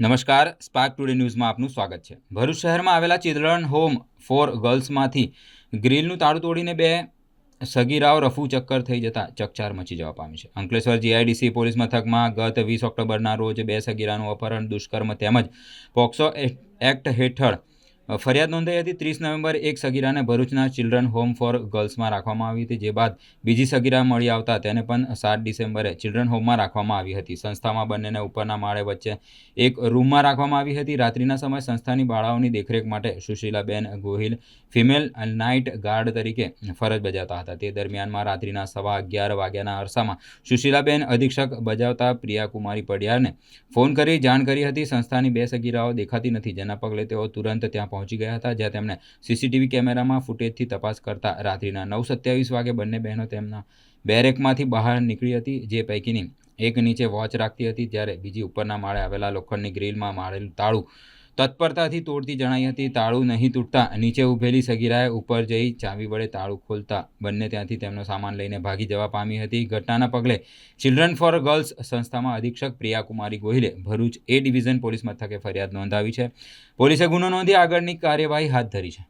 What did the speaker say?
નમસ્કાર spark today ન્યૂઝમાં આપનું સ્વાગત છે. ભરૂચ શહેરમાં આવેલા ચિલ્ડ્રન હોમ ફોર ગર્લ્સમાંથી ગ્રીલનું તાળું તોડીને બે સગીરાઓ રફુ ચક્કર થઈ જતા ચકચાર મચી જવા પામી છે. અંકલેશ્વર જીઆઈડીસી પોલીસ મથકમાં ગત વીસ ઓક્ટોબરના રોજ બે સગીરાનું અપહરણ, દુષ્કર્મ તેમજ પોક્સો એક્ટ હેઠળ ફરિયાદ નોંધાઈ હતી ત્રીસ નવેમ્બર એક સગીરાને ભરૂચના ચિલ્ડ્રન હોમ ફોર ગર્લ્સમાં રાખવામાં આવી હતી, જે બાદ બીજી સગીરા મળી આવતા તેને પણ સાત ડિસેમ્બરે ચિલ્ડ્રન હોમમાં રાખવામાં આવી હતી. સંસ્થામાં બંનેને ઉપરના માળે વચ્ચે એક રૂમમાં રાખવામાં આવી હતી. રાત્રિના સમયે સંસ્થાની બાળાઓની દેખરેખ માટે Sushilaben Gohil female night guard તરીકે ફરજ બજાવતા હતા. તે દરમિયાનમાં રાત્રિના સવા અગિયાર વાગ્યાના અરસામાં સુશીલાબેન અધિક્ષક બજાવતા પ્રિયાકુમારી પડિયારને ફોન કરી જાણ કરી હતી. સંસ્થાની બે સગીરાઓ દેખાતી નથી. જેના પગલે તેઓ તુરંત ત્યાં પહોંચી ગયા હતા, જ્યાં તેમણે સીસીટીવી કેમેરામાં ફૂટેજથી તપાસ કરતા રાત્રિના નવ સત્યાવીસ વાગે બંને બહેનો તેમના બેરેકમાંથી બહાર નીકળી હતી, જે પૈકીની એક નીચે વોચ રાખતી હતી, જ્યારે બીજી ઉપરના માળે આવેલા લોખંડની ગ્રીલમાં મારેલું તાળું તત્પરતાથી તોડતી જણાઈ હતી, તાળું નહીં તૂટતા. નીચે ઊભેલી સગીરાએ ઉપર જઈ ચાવી વડે તાળું ખોલતા. બંને ત્યાંથી તેમનો સામાન લઈને ભાગી જવા પામી હતી. ઘટનાના પગલે ચિલ્ડ્રન ફોર ગર્લ્સ સંસ્થામાં અધિક્ષક પ્રિયાકુમારી ગોહિલે ભરૂચ એ ડિવિઝન પોલીસ મથકે ફરિયાદ નોંધાવી છે. પોલીસે ગુનો નોંધી આગળની કાર્યવાહી હાથ ધરી છે.